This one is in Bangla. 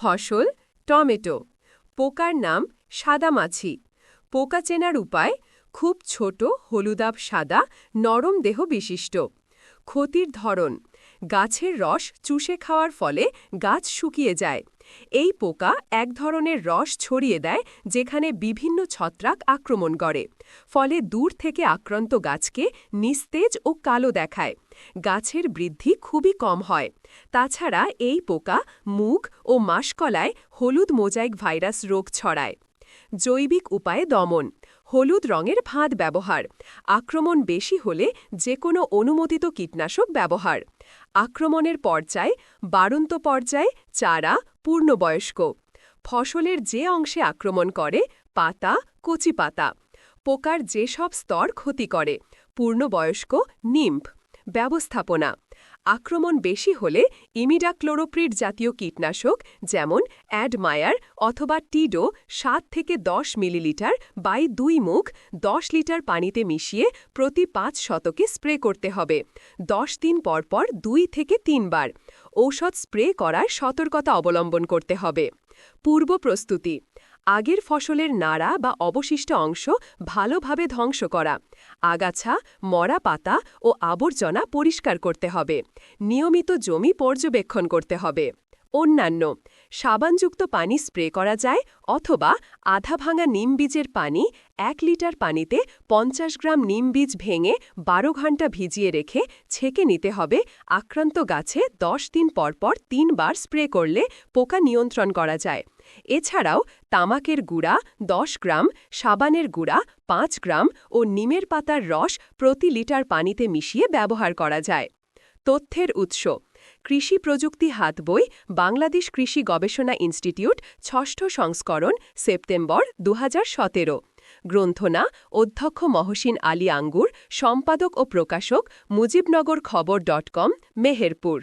ফসল, টমেটো। পোকার নাম সাদামাছি। পোকা চেনার উপায়, খুব ছোট হলুদাব সাদা, নরম দেহ বিশিষ্ট। ক্ষতির ধরন, গাছের রস চুষে খাওয়ার ফলে গাছ শুকিয়ে যায়। এই পোকা এক ধরনের রস ছড়িয়ে দেয় যেখানে বিভিন্ন ছত্রাক আক্রমণ করে, ফলে দূর থেকে আক্রান্ত গাছকে নিস্তেজ ও কালো দেখায়। গাছের বৃদ্ধি খুবই কম হয়। তাছাড়া এই পোকা মুখ ও মাসকলায় হলুদ মোজাইক ভাইরাস রোগ ছড়ায়। জৈবিক উপায়ে দমন, হলুদ রঙের ফাঁদ ব্যবহার, আক্রমণ বেশি হলে যে কোনো অনুমোদিত কীটনাশক ব্যবহার। আক্রমণের পর্যায়, বাড়ন্ত পর্যায়, চারা পূর্ণবয়স্ক। ফসলের যে অংশে আক্রমণ করে, পাতা, কচি পাতা। পোকার যেসব স্তর ক্ষতি করে। পূর্ণবয়স্ক, নিম্ফ। ব্যবস্থাপনা। আক্রমণ বেশি হলে ইমিডাক্লোরোপ্রিড জাতীয় কীটনাশক, যেমন অ্যাডমায়ার অথবা টিডো, সাত থেকে দশ মিলিলিটার বাই দুই মুখ দশ লিটার পানিতে মিশিয়ে প্রতি পাঁচ শতকে স্প্রে করতে হবে। দশ দিন পর পর দুই থেকে তিনবার। ঔষধ স্প্রে করার সতর্কতা অবলম্বন করতে হবে। পূর্ব প্রস্তুতি। আগের ফসলের নাড়া বা অবশিষ্ট অংশ ভালোভাবে ধ্বংস করা, আগাছা, মরা পাতা ও আবর্জনা পরিষ্কার করতে হবে। নিয়মিত জমি পর্যবেক্ষণ করতে হবে। অন্যান্য, সাবানযুক্ত পানি স্প্রে করা যায় অথবা আধা ভাঙা নিম বীজের পানি এক লিটার পানিতে পঞ্চাশ গ্রাম নিম বীজ ভেঙে বারো ঘণ্টা ভিজিয়ে রেখে ছেঁকে নিতে হবে। আক্রান্ত গাছে দশ দিন পরপর তিনবার স্প্রে করলে পোকা নিয়ন্ত্রণ করা যায়। এছাড়াও তামাকের গুঁড়া দশ গ্রাম, সাবানের গুঁড়া পাঁচ গ্রাম ও নিমের পাতার রস প্রতি লিটার পানিতে মিশিয়ে ব্যবহার করা যায়। তথ্যের উৎস। কৃষি প্রযুক্তি হাত বই, বাংলাদেশ কৃষি গবেষণা ইনস্টিটিউট, ষষ্ঠ সংস্করণ, সেপ্টেম্বর দু হাজার সতেরো। গ্রন্থনা, অধ্যক্ষ মহসিন আলী আঙ্গুর, সম্পাদক ও প্রকাশক মুজিবনগর খবর ডট কম, মেহেরপুর।